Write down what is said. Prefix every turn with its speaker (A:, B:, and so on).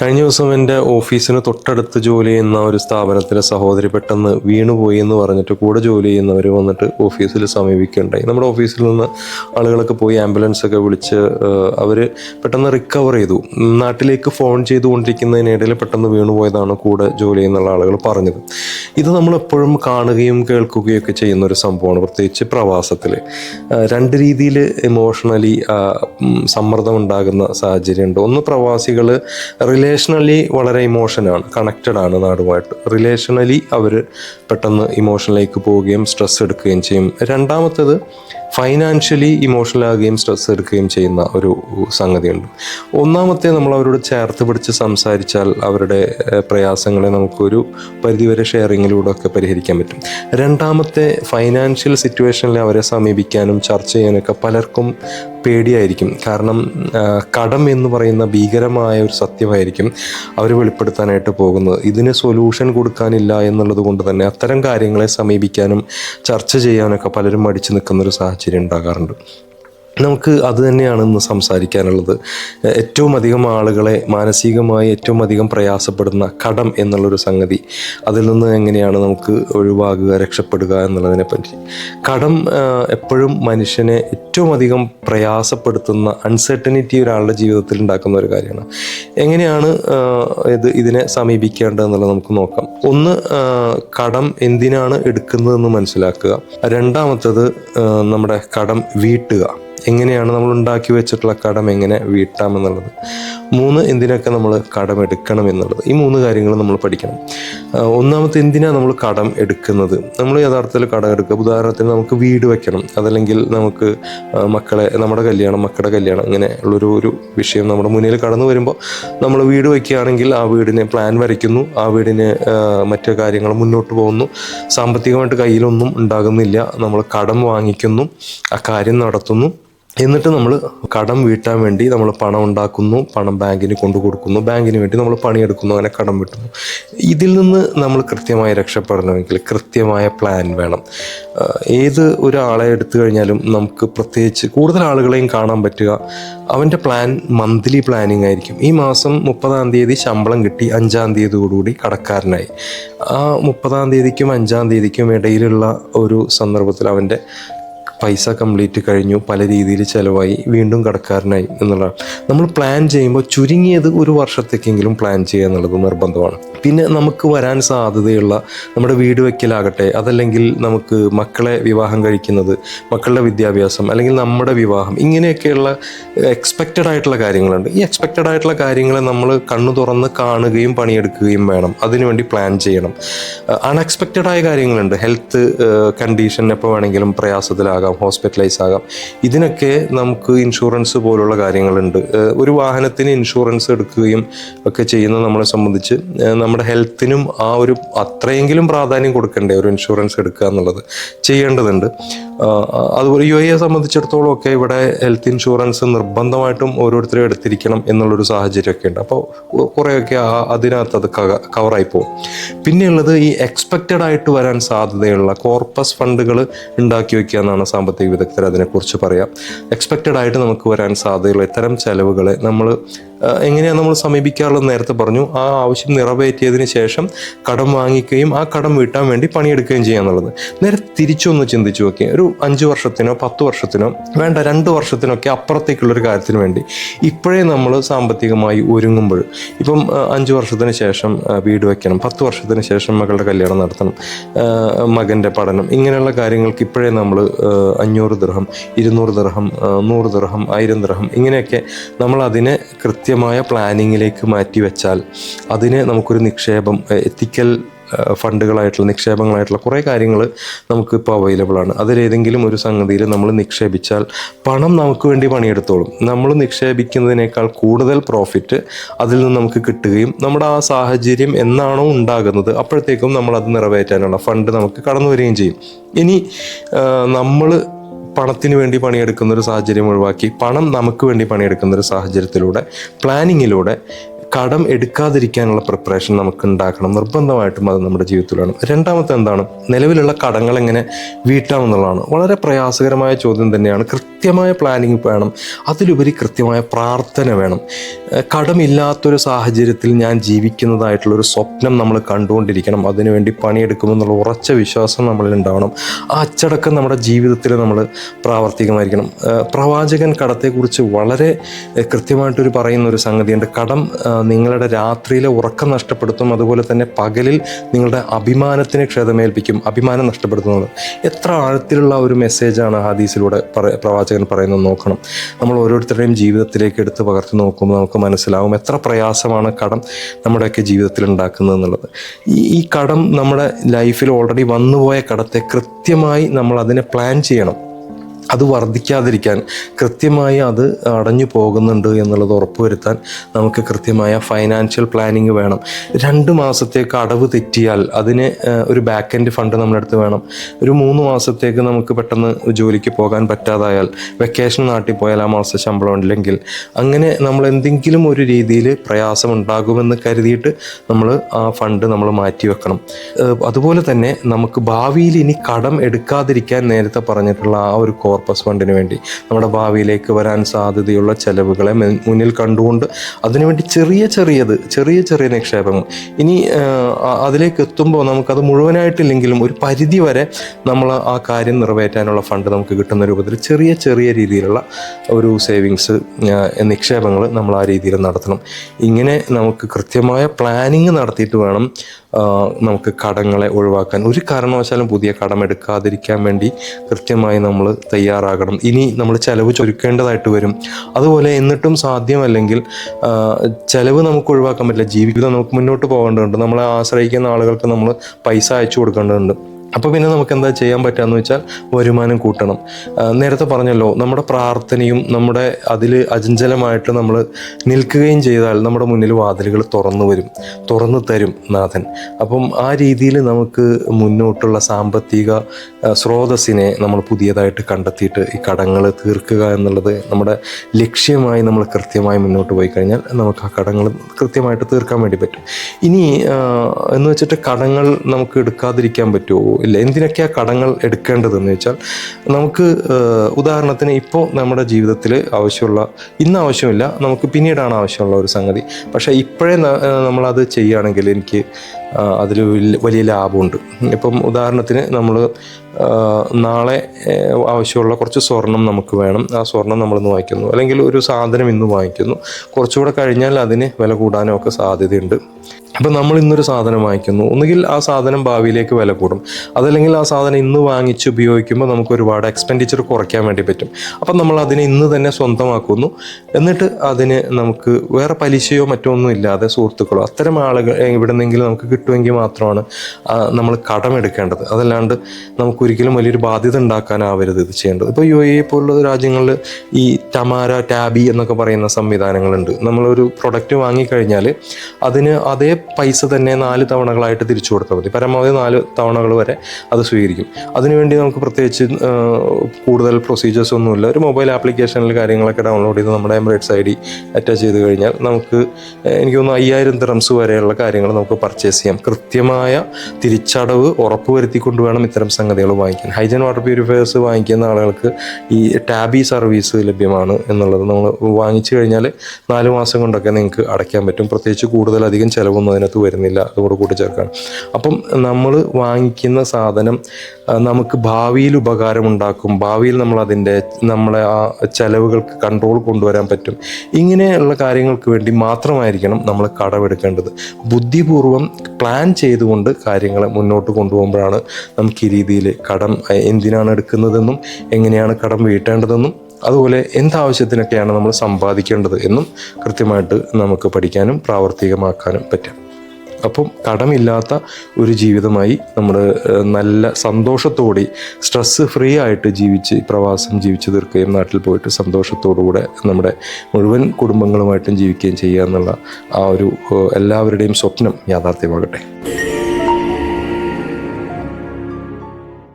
A: കഴിഞ്ഞ ദിവസം എന്റെ ഓഫീസിന് തൊട്ടടുത്ത് ജോലി ചെയ്യുന്ന ഒരു സ്ഥാപനത്തിലെ സഹോദരി പെട്ടെന്ന് വീണുപോയി എന്ന് പറഞ്ഞിട്ട് കൂടെ ജോലി ചെയ്യുന്നവർ വന്നിട്ട് ഓഫീസിൽ സമീപിക്കുകയുണ്ടായി. നമ്മുടെ ഓഫീസിൽ നിന്ന് ആളുകളൊക്കെ പോയി ആംബുലൻസ് ഒക്കെ വിളിച്ച് അവർ പെട്ടെന്ന് റിക്കവർ ചെയ്തു. നാട്ടിലേക്ക് ഫോൺ ചെയ്തുകൊണ്ടിരിക്കുന്നതിനിടയിൽ പെട്ടെന്ന് വീണുപോയതാണ് കൂടെ ജോലി ചെയ്യുന്ന ആളുകൾ പറഞ്ഞത്. ഇത് നമ്മൾ എപ്പോഴും കാണുകയും കേൾക്കുകയും ഒക്കെ ചെയ്യുന്ന ഒരു സംഭവമാണ് പ്രത്യേകിച്ച് പ്രവാസത്തിൽ രണ്ട് രീതിയിൽ ഇമോഷണലി സമ്മർദ്ദം ഉണ്ടാകുന്ന സാഹചര്യമുണ്ട്. ഒന്ന് പ്രവാസികൾ റിലേഷണലി വളരെ ഇമോഷനാണ് കണക്റ്റഡ് ആണ് നാടുമായിട്ട്. റിലേഷണലി അവർ പെട്ടെന്ന് ഇമോഷനിലേക്ക് പോവുകയും സ്ട്രെസ് എടുക്കുകയും ചെയ്യും. രണ്ടാമത്തേത് ഫൈനാൻഷ്യലി ഇമോഷണൽ ആകുകയും സ്ട്രെസ് എടുക്കുകയും ചെയ്യുന്ന ഒരു സംഗതിയുണ്ട്. ഒന്നാമത്തെ നമ്മൾ അവരോട് ചേർത്ത് പിടിച്ച് സംസാരിച്ചാൽ അവരുടെ പ്രയാസങ്ങളെ നമുക്കൊരു പരിധിവരെ ഷെയറിങ്ങിലൂടെ ഒക്കെ പരിഹരിക്കാൻ പറ്റും. രണ്ടാമത്തെ ഫൈനാൻഷ്യൽ സിറ്റുവേഷനിൽ അവരെ സമീപിക്കാനും ചർച്ച ചെയ്യാനൊക്കെ പലർക്കും പേടിയായിരിക്കും. കാരണം കടം എന്ന് പറയുന്ന ഭീകരമായ ഒരു സത്യമായിരിക്കും അവർ വെളിപ്പെടുത്താനായിട്ട് പോകുന്നത്. ഇതിന് സൊല്യൂഷൻ കൊടുക്കാനില്ല എന്നുള്ളത് കൊണ്ട് തന്നെ അത്തരം കാര്യങ്ങളെ സമീപിക്കാനും ചർച്ച ചെയ്യാനൊക്കെ പലരും മടിച്ചു നിൽക്കുന്ന ഒരു സാഹചര്യം ഉണ്ടാകാറുണ്ട് നമുക്ക് അത് തന്നെയാണ് ഇന്ന് സംസാരിക്കാനുള്ളത്. ഏറ്റവും അധികം ആളുകളെ മാനസികമായി ഏറ്റവും അധികം പ്രയാസപ്പെടുന്ന കടം എന്നുള്ളൊരു സംഗതി അതിൽ നിന്ന് എങ്ങനെയാണ് നമുക്ക് ഒഴിവാകുക രക്ഷപ്പെടുക എന്നുള്ളതിനെ പറ്റി. കടം എപ്പോഴും മനുഷ്യനെ ഏറ്റവും അധികം പ്രയാസപ്പെടുത്തുന്ന അൺസെർട്ടനിറ്റി ഒരാളുടെ ജീവിതത്തിൽ ഉണ്ടാക്കുന്ന ഒരു കാര്യമാണ്. എങ്ങനെയാണ് ഇത് ഇതിനെ സമീപിക്കേണ്ടത് എന്നുള്ളത് നമുക്ക് നോക്കാം. ഒന്ന് കടം എന്തിനാണ് എടുക്കുന്നതെന്ന് മനസ്സിലാക്കുക. രണ്ടാമത്തത് നമ്മുടെ കടം വീട്ടുക. എങ്ങനെയാണ് നമ്മൾ ഉണ്ടാക്കി വെച്ചിട്ടുള്ള കടം എങ്ങനെ വീട്ടാം എന്നുള്ളത്. മൂന്ന് എന്തിനൊക്കെ നമ്മൾ കടം എടുക്കണം എന്നുള്ളത്. ഈ മൂന്ന് കാര്യങ്ങൾ നമ്മൾ പഠിക്കണം. ഒന്നാമത്തെ എന്തിനാണ് നമ്മൾ കടം എടുക്കുന്നത്? നമ്മൾ യഥാർത്ഥത്തിൽ കടം എടുക്കുക. ഉദാഹരണത്തിന് നമുക്ക് വീട് വെക്കണം. അതല്ലെങ്കിൽ നമുക്ക് മക്കളെ നമ്മുടെ കല്യാണം മക്കളുടെ കല്യാണം ഇങ്ങനെ ഉള്ളൊരു ഒരു വിഷയം നമ്മുടെ മുന്നിൽ കടന്നു വരുമ്പോൾ നമ്മൾ വീട് വയ്ക്കുകയാണെങ്കിൽ ആ വീടിനെ പ്ലാൻ വരയ്ക്കുന്നു. ആ വീടിന് മറ്റു കാര്യങ്ങൾ മുന്നോട്ട് പോകുന്നു. സാമ്പത്തികമായിട്ട് കയ്യിലൊന്നും ഉണ്ടാകുന്നില്ല. നമ്മൾ കടം വാങ്ങിക്കുന്നു. ആ കാര്യം നടത്തുന്നു. എന്നിട്ട് നമ്മൾ കടം വീട്ടാൻ വേണ്ടി നമ്മൾ പണം ഉണ്ടാക്കുന്നു പണം ബാങ്കിന് കൊണ്ടു കൊടുക്കുന്നു ബാങ്കിന് വേണ്ടി നമ്മൾ പണിയെടുക്കുന്നു അങ്ങനെ കടം വീട്ടുന്നു. ഇതിൽ നിന്ന് നമ്മൾ കൃത്യമായി രക്ഷപ്പെടണമെങ്കിൽ കൃത്യമായ പ്ലാൻ വേണം. ഏത് ഒരാളെ എടുത്തു കഴിഞ്ഞാലും നമുക്ക് പ്രത്യേകിച്ച് കൂടുതൽ ആളുകളെയും കാണാൻ പറ്റുക. അവന്റെ പ്ലാൻ മന്ത്ലി പ്ലാനിങ് ആയിരിക്കും. ഈ മാസം മുപ്പതാം തീയതി ശമ്പളം കിട്ടി അഞ്ചാം തീയതിയോടുകൂടി കടക്കാരനായി. ആ മുപ്പതാം തീയതിക്കും അഞ്ചാം തീയതിക്കും ഇടയിലുള്ള ഒരു സന്ദർഭത്തിൽ അവന്റെ പൈസ കംപ്ലീറ്റ് കഴിഞ്ഞു പല രീതിയിൽ ചിലവായി വീണ്ടും കടക്കാരനായി എന്നുള്ളതാണ്. നമ്മൾ പ്ലാൻ ചെയ്യുമ്പോൾ ചുരുങ്ങിയത് ഒരു വർഷത്തേക്കെങ്കിലും പ്ലാൻ ചെയ്യുക എന്നുള്ളത് നിർബന്ധമാണ്. പിന്നെ നമുക്ക് വരാൻ സാധ്യതയുള്ള നമ്മുടെ വീട് വയ്ക്കലാകട്ടെ അതല്ലെങ്കിൽ നമുക്ക് മക്കളെ വിവാഹം കഴിക്കുന്നത് മക്കളുടെ വിദ്യാഭ്യാസം അല്ലെങ്കിൽ നമ്മുടെ വിവാഹം ഇങ്ങനെയൊക്കെയുള്ള എക്സ്പെക്റ്റഡ് ആയിട്ടുള്ള കാര്യങ്ങളുണ്ട്. ഈ എക്സ്പെക്റ്റഡ് ആയിട്ടുള്ള കാര്യങ്ങളെ നമ്മൾ കണ്ണു തുറന്ന് കാണുകയും പണിയെടുക്കുകയും വേണം. അതിനുവേണ്ടി പ്ലാൻ ചെയ്യണം. അൺഎക്സ്പെക്റ്റഡ് ആയ കാര്യങ്ങളുണ്ട്. ഹെൽത്ത് കണ്ടീഷൻ എപ്പോൾ വേണമെങ്കിലും പ്രയാസത്തിലാകാം. ഹോസ്പിറ്റലൈസ് ആകാം. ഇതിനൊക്കെ നമുക്ക് ഇൻഷുറൻസ് പോലുള്ള കാര്യങ്ങളുണ്ട്. ഒരു വാഹനത്തിന് ഇൻഷുറൻസ് എടുക്കുകയും ഒക്കെ ചെയ്യുന്ന നമ്മളെ സംബന്ധിച്ച് നമ്മുടെ ഹെൽത്തിനും ആ ഒരു അത്രയെങ്കിലും പ്രാധാന്യം കൊടുക്കണ്ടേ ഒരു ഇൻഷുറൻസ് എടുക്കുക എന്നുള്ളത് ചെയ്യേണ്ടതുണ്ട്. അതുപോലെ യു എയെ സംബന്ധിച്ചിടത്തോളം ഒക്കെ ഇവിടെ ഹെൽത്ത് ഇൻഷുറൻസ് നിർബന്ധമായിട്ടും ഓരോരുത്തരും എടുത്തിരിക്കണം എന്നുള്ളൊരു സാഹചര്യമൊക്കെ ഉണ്ട്. അപ്പോൾ കുറേയൊക്കെ അതിനകത്ത് അത് കവറായി പോകും. പിന്നെയുള്ളത് ഈ എക്സ്പെക്റ്റഡ് ആയിട്ട് വരാൻ സാധ്യതയുള്ള കോർപ്പസ് ഫണ്ടുകൾ ഉണ്ടാക്കി വയ്ക്കുക എന്നാണ് സാമ്പത്തിക വിദഗ്ധർ അതിനെക്കുറിച്ച് പറയാം. എക്സ്പെക്റ്റഡ് ആയിട്ട് നമുക്ക് വരാൻ സാധ്യതയുള്ള ഇത്തരം ചെലവുകളെ നമ്മൾ എങ്ങനെയാണ് നമ്മൾ സമീപിക്കാറുള്ളത് നേരത്തെ പറഞ്ഞു. ആ ആവശ്യം നിറവേറ്റിയതിന് ശേഷം കടം വാങ്ങിക്കുകയും ആ കടം വീട്ടാൻ വേണ്ടി പണിയെടുക്കുകയും ചെയ്യുക എന്നുള്ളത്. നേരെ തിരിച്ചൊന്ന് ചിന്തിച്ചു നോക്കി ഒരു അഞ്ച് വർഷത്തിനോ പത്ത് വർഷത്തിനോ വേണ്ട രണ്ട് വർഷത്തിനൊക്കെ അപ്പുറത്തേക്കുള്ള ഒരു കാര്യത്തിന് വേണ്ടി ഇപ്പോഴേ നമ്മൾ സാമ്പത്തികമായി ഒരുങ്ങുമ്പോൾ ഇപ്പം അഞ്ച് വർഷത്തിന് ശേഷം വീട് വയ്ക്കണം പത്ത് വർഷത്തിന് ശേഷം മകളുടെ കല്യാണം നടത്തണം മകന്റെ പഠനം ഇങ്ങനെയുള്ള കാര്യങ്ങൾക്ക് ഇപ്പോഴേ നമ്മൾ അഞ്ഞൂറ് ദൃഹം ഇരുന്നൂറ് ദൃഹം നൂറ് ദൃഹം ആയിരം ദൃഹം ഇങ്ങനെയൊക്കെ നമ്മൾ അതിനെ കൃത്യമായ പ്ലാനിങ്ങിലേക്ക് മാറ്റി വെച്ചാൽ അതിന് നമുക്കൊരു നിക്ഷേപം എത്തിക്കൽ ഫണ്ടുകളായിട്ടുള്ള നിക്ഷേപങ്ങളായിട്ടുള്ള കുറേ കാര്യങ്ങൾ നമുക്കിപ്പോൾ അവൈലബിൾ ആണ്. അതിലേതെങ്കിലും ഒരു സംഗതിയിൽ നമ്മൾ നിക്ഷേപിച്ചാൽ പണം നമുക്ക് വേണ്ടി പണിയെടുത്തോളും. നമ്മൾ നിക്ഷേപിക്കുന്നതിനേക്കാൾ കൂടുതൽ പ്രോഫിറ്റ് അതിൽ നിന്ന് നമുക്ക് കിട്ടുകയും നമ്മുടെ ആ സാഹചര്യം എന്നാണോ ഉണ്ടാകുന്നത് അപ്പോഴത്തേക്കും നമ്മൾ അത് നിറവേറ്റാനുള്ള ഫണ്ട് നമുക്ക് കടന്നു വരികയും ചെയ്യും. ഇനി നമ്മൾ പണത്തിന് വേണ്ടി പണിയെടുക്കുന്ന ഒരു സാഹചര്യം ഒഴിവാക്കി പണം നമുക്ക് വേണ്ടി പണിയെടുക്കുന്ന ഒരു സാഹചര്യത്തിലൂടെ പ്ലാനിങ്ങിലൂടെ കടം എടുക്കാതിരിക്കാനുള്ള പ്രിപ്പറേഷൻ നമുക്ക് ഉണ്ടാക്കണം നിർബന്ധമായിട്ടും അത് നമ്മുടെ ജീവിതത്തിൽ വേണം രണ്ടാമത്തെ എന്താണ്? നിലവിലുള്ള കടങ്ങൾ എങ്ങനെ വീട്ടാമെന്നുള്ളതാണ്. വളരെ പ്രയാസകരമായ ചോദ്യം തന്നെയാണ്. കൃത്യമായ പ്ലാനിങ് വേണം. അതിലുപരി കൃത്യമായ പ്രാർത്ഥന വേണം. കടമില്ലാത്തൊരു സാഹചര്യത്തിൽ ഞാൻ ജീവിക്കുന്നതായിട്ടുള്ള ഒരു സ്വപ്നം നമ്മൾ കണ്ടുകൊണ്ടിരിക്കണം. അതിനുവേണ്ടി പണിയെടുക്കുമെന്നുള്ള ഉറച്ച വിശ്വാസം നമ്മളിൽ ഉണ്ടാവണം. ആ അച്ചടക്കം നമ്മുടെ ജീവിതത്തിൽ നമ്മൾ പ്രാവർത്തികമായിരിക്കണം. പ്രവാചകൻ കടത്തെക്കുറിച്ച് വളരെ കൃത്യമായിട്ടൊരു പറയുന്ന ഒരു സംഗതിയുണ്ട്. കടം നിങ്ങളുടെ രാത്രിയിലെ ഉറക്കം നഷ്ടപ്പെടുത്തും അതുപോലെ തന്നെ പകലിൽ നിങ്ങളുടെ അഭിമാനത്തിന് ക്ഷതമേൽപ്പിക്കും അഭിമാനം നഷ്ടപ്പെടുത്തുന്നത്. എത്ര ആഴത്തിലുള്ള ഒരു മെസ്സേജാണ് ഹദീസിലൂടെ പ്രവാചകൻ പറയുന്നത് നോക്കണം. നമ്മൾ ഓരോരുത്തരുടെയും ജീവിതത്തിലേക്ക് എടുത്ത് പകർത്തി നോക്കുമ്പോൾ നമുക്ക് മനസ്സിലാവും എത്ര പ്രയാസമാണ് കടം നമ്മുടെയൊക്കെ ജീവിതത്തിൽ ഉണ്ടാക്കുന്നത് എന്നുള്ളത്. ഈ കടം നമ്മുടെ ലൈഫിൽ ഓൾറെഡി വന്നുപോയ കടത്തെ കൃത്യമായി നമ്മൾ അതിനെ പ്ലാൻ ചെയ്യണം. അത് വർദ്ധിക്കാതിരിക്കാൻ കൃത്യമായി അത് അടഞ്ഞു പോകുന്നുണ്ട് എന്നുള്ളത് ഉറപ്പുവരുത്താൻ നമുക്ക് കൃത്യമായ ഫൈനാൻഷ്യൽ പ്ലാനിങ് വേണം. രണ്ട് മാസത്തേക്ക് അടവ് തെറ്റിയാൽ അതിന് ഒരു ബാക്ക് എൻഡ് ഫണ്ട് നമ്മുടെ അടുത്ത് വേണം. ഒരു മൂന്ന് മാസത്തേക്ക് നമുക്ക് പെട്ടെന്ന് ജോലിക്ക് പോകാൻ പറ്റാതായാൽ വെക്കേഷൻ നാട്ടിൽ പോയാൽ ആ മാസം ശമ്പളം ഉണ്ടെങ്കിൽ അങ്ങനെ നമ്മൾ എന്തെങ്കിലും ഒരു രീതിയിൽ പ്രയാസം ഉണ്ടാകുമെന്ന് കരുതിയിട്ട് നമ്മൾ ആ ഫണ്ട് നമ്മൾ മാറ്റി വെക്കണം. അതുപോലെ തന്നെ നമുക്ക് ഭാവിയിൽ ഇനി കടം എടുക്കാതിരിക്കാൻ നേരത്തെ പറഞ്ഞിട്ടുള്ള ആ ഒരു കോർപ്പസ് ഫണ്ടിന് വേണ്ടി. നമ്മുടെ ഭാവിയിലേക്ക് വരാൻ സാധ്യതയുള്ള ചെലവുകളെ മുന്നിൽ കണ്ടുകൊണ്ട് അതിനുവേണ്ടി ചെറിയ ചെറിയത് ചെറിയ ചെറിയ നിക്ഷേപങ്ങൾ. ഇനി അതിലേക്ക് എത്തുമ്പോൾ നമുക്കത് മുഴുവനായിട്ടില്ലെങ്കിലും ഒരു പരിധി വരെ നമ്മൾ ആ കാര്യം നിറവേറ്റാനുള്ള ഫണ്ട് നമുക്ക് കിട്ടുന്ന രൂപത്തിൽ ചെറിയ ചെറിയ രീതിയിലുള്ള ഒരു സേവിങ്സ് നിക്ഷേപങ്ങൾ നമ്മൾ ആ രീതിയിൽ നടത്തണം. ഇങ്ങനെ നമുക്ക് കൃത്യമായ പ്ലാനിങ് നടത്തിയിട്ട് വേണം നമുക്ക് കടങ്ങളെ ഒഴിവാക്കാൻ. ഒരു കാരണവശാലും പുതിയ കടം എടുക്കാതിരിക്കാൻ വേണ്ടി കൃത്യമായി നമ്മൾ തയ്യാറാകണം. ഇനി നമ്മൾ ചിലവ് ചുരുക്കേണ്ടതായിട്ട് വരും. അതുപോലെ എന്നിട്ടും സാധ്യമല്ലെങ്കിൽ ചിലവ് നമുക്ക് ഒഴിവാക്കാൻ പറ്റില്ല. ജീവിതം നമുക്ക് മുന്നോട്ട് പോകേണ്ടതുണ്ട്. നമ്മളെ ആശ്രയിക്കുന്ന ആളുകൾക്ക് നമ്മൾ പൈസ അയച്ചു കൊടുക്കേണ്ടതുണ്ട്. അപ്പോൾ പിന്നെ നമുക്ക് എന്താ ചെയ്യാൻ പറ്റുകയെന്ന് വെച്ചാൽ വരുമാനം കൂട്ടണം. നേരത്തെ പറഞ്ഞല്ലോ നമ്മുടെ പ്രാർത്ഥനയും നമ്മുടെ അതിൽ അജഞ്ചലമായിട്ട് നമ്മൾ നിൽക്കുകയും ചെയ്താൽ നമ്മുടെ മുന്നിൽ വാതിലുകൾ തുറന്നു വരും തുറന്നു തരും നാഥൻ. അപ്പം ആ രീതിയിൽ നമുക്ക് മുന്നോട്ടുള്ള സാമ്പത്തിക സ്രോതസ്സിനെ നമ്മൾ പുതിയതായിട്ട് കണ്ടെത്തിയിട്ട് ഈ കടങ്ങൾ തീർക്കുക എന്നുള്ളത് നമ്മുടെ ലക്ഷ്യമായി നമ്മൾ കൃത്യമായി മുന്നോട്ട് പോയി കഴിഞ്ഞാൽ നമുക്ക് ആ കടങ്ങൾ കൃത്യമായിട്ട് തീർക്കാൻ വേണ്ടി പറ്റും. ഇനി എന്ന് വെച്ചിട്ട് കടങ്ങൾ നമുക്ക് എടുക്കാതിരിക്കാൻ പറ്റുമോ? ഇല്ല. എന്തിനൊക്കെയാണ് കടങ്ങൾ എടുക്കേണ്ടതെന്ന് വെച്ചാൽ നമുക്ക് ഉദാഹരണത്തിന് ഇപ്പോൾ നമ്മുടെ ജീവിതത്തിൽ ആവശ്യമുള്ള ഇന്ന് ആവശ്യമില്ല നമുക്ക് പിന്നീടാണ് ആവശ്യമുള്ള ഒരു സംഗതി. പക്ഷേ ഇപ്പോഴേ നമ്മളത് ചെയ്യുകയാണെങ്കിൽ എനിക്ക് അതിൽ വലിയ ലാഭമുണ്ട്. ഇപ്പം ഉദാഹരണത്തിന് നമ്മൾ നാളെ ആവശ്യമുള്ള കുറച്ച് സ്വർണം നമുക്ക് വേണം. ആ സ്വർണം നമ്മൾ ഇന്ന് വാങ്ങിക്കുന്നു. അല്ലെങ്കിൽ ഒരു സാധനം ഇന്ന് വാങ്ങിക്കുന്നു. കുറച്ചുകൂടെ കഴിഞ്ഞാൽ അതിന് വില കൂടാനൊക്കെ സാധ്യതയുണ്ട്. അപ്പം നമ്മൾ ഇന്നൊരു സാധനം വാങ്ങിക്കുന്നു. ഒന്നുകിൽ ആ സാധനം ഭാവിയിലേക്ക് വില കൂടും. അതല്ലെങ്കിൽ ആ സാധനം ഇന്ന് വാങ്ങിച്ച് ഉപയോഗിക്കുമ്പോൾ നമുക്ക് ഒരുപാട് എക്സ്പെൻഡിച്ചർ കുറയ്ക്കാൻ വേണ്ടി പറ്റും. അപ്പം നമ്മൾ അതിനെ ഇന്ന് തന്നെ സ്വന്തമാക്കുന്നു. എന്നിട്ട് അതിന് നമുക്ക് വേറെ പലിശയോ മറ്റോ ഒന്നും ഇല്ലാതെ സുഹൃത്തുക്കളോ അത്തരം ആളുകൾ ഇവിടെ നിന്നെങ്കിലും നമുക്ക് കിട്ടുമെങ്കിൽ മാത്രമാണ് നമ്മൾ കടമെടുക്കേണ്ടത് അതല്ലാണ്ട് നമുക്ക് ഒരിക്കലും വലിയൊരു ബാധ്യത ഉണ്ടാക്കാനാവരുത് ഇത് ചെയ്യേണ്ടത്. ഇപ്പോൾ യു എ പോലുള്ള രാജ്യങ്ങളിൽ ഈ ടമാര ടാബി എന്നൊക്കെ പറയുന്ന സംവിധാനങ്ങളുണ്ട്. നമ്മളൊരു പ്രൊഡക്റ്റ് വാങ്ങിക്കഴിഞ്ഞാൽ അതിന് അതേ പൈസ തന്നെ നാല് തവണകളായിട്ട് തിരിച്ചു കൊടുത്താൽ മതി. പരമാവധി നാല് തവണകൾ വരെ അത് സ്വീകരിക്കും. അതിനുവേണ്ടി നമുക്ക് പ്രത്യേകിച്ച് കൂടുതൽ പ്രൊസീജിയേഴ്സ് ഒന്നുമില്ല. ഒരു മൊബൈൽ ആപ്ലിക്കേഷനിൽ കാര്യങ്ങളൊക്കെ ഡൗൺലോഡ് ചെയ്ത് നമ്മുടെ എമിറേറ്റ്സ് ഐ ഡി അറ്റാച്ച് ചെയ്ത് കഴിഞ്ഞാൽ നമുക്ക് എനിക്ക് തോന്നുന്നു അയ്യായിരം ദിറംസ് വരെയുള്ള കാര്യങ്ങൾ നമുക്ക് പർച്ചേസ് ചെയ്യാം. കൃത്യമായ തിരിച്ചടവ് ഉറപ്പുവരുത്തിക്കൊണ്ട് വേണം ഇത്തരം സംഗതികൾ വാങ്ങിക്കാൻ. ഹൈജൻ വാട്ടർ പ്യൂരിഫയേഴ്സ് വാങ്ങിക്കുന്ന ആളുകൾക്ക് ഈ ടാബി സർവീസ് ലഭ്യമാണ് എന്നുള്ളത് നമ്മൾ വാങ്ങിച്ചു കഴിഞ്ഞാൽ നാല് മാസം കൊണ്ടൊക്കെ നിങ്ങൾക്ക് അടയ്ക്കാൻ പറ്റും. പ്രത്യേകിച്ച് കൂടുതലധികം ചിലവൊന്നും അതിനകത്ത് വരുന്നില്ല. അതുകൂടെ കൂട്ടിച്ചേർക്കാൻ അപ്പം നമ്മൾ വാങ്ങിക്കുന്ന സാധനം നമുക്ക് ഭാവിയിൽ ഉപകാരമുണ്ടാക്കും ഭാവിയിൽ നമ്മൾ അതിന്റെ നമ്മളെ ആ ചെലവുകൾക്ക് കൺട്രോൾ കൊണ്ടുവരാൻ പറ്റും. ഇങ്ങനെയുള്ള കാര്യങ്ങൾക്ക് വേണ്ടി മാത്രമായിരിക്കണം നമ്മൾ കടമെടുക്കേണ്ടത്. ബുദ്ധിപൂർവം പ്ലാൻ ചെയ്തുകൊണ്ട് കാര്യങ്ങളെ മുന്നോട്ട് കൊണ്ടുപോകുമ്പോഴാണ് നമുക്ക് ഈ രീതിയിൽ കടം എന്തിനാണ് എടുക്കുന്നതെന്നും എങ്ങനെയാണ് കടം വീട്ടേണ്ടതെന്നും അതുപോലെ എന്താവശ്യത്തിനൊക്കെയാണ് നമ്മൾ സമ്പാദിക്കേണ്ടത് എന്നും കൃത്യമായിട്ട് നമുക്ക് പഠിക്കാനും പ്രാവർത്തികമാക്കാനും പറ്റും. അപ്പം കടമില്ലാത്ത ഒരു ജീവിതമായി നമ്മൾ നല്ല സന്തോഷത്തോടെ സ്ട്രെസ് ഫ്രീ ആയിട്ട് ജീവിച്ച് പ്രവാസം ജീവിച്ചു തീർക്കുകയും നാട്ടിൽ പോയിട്ട് സന്തോഷത്തോടുകൂടെ നമ്മുടെ മുഴുവൻ കുടുംബങ്ങളുമായിട്ടും ജീവിക്കുകയും ചെയ്യുക എന്നുള്ള ആ ഒരു എല്ലാവരുടെയും സ്വപ്നം യാഥാർത്ഥ്യമാകട്ടെ.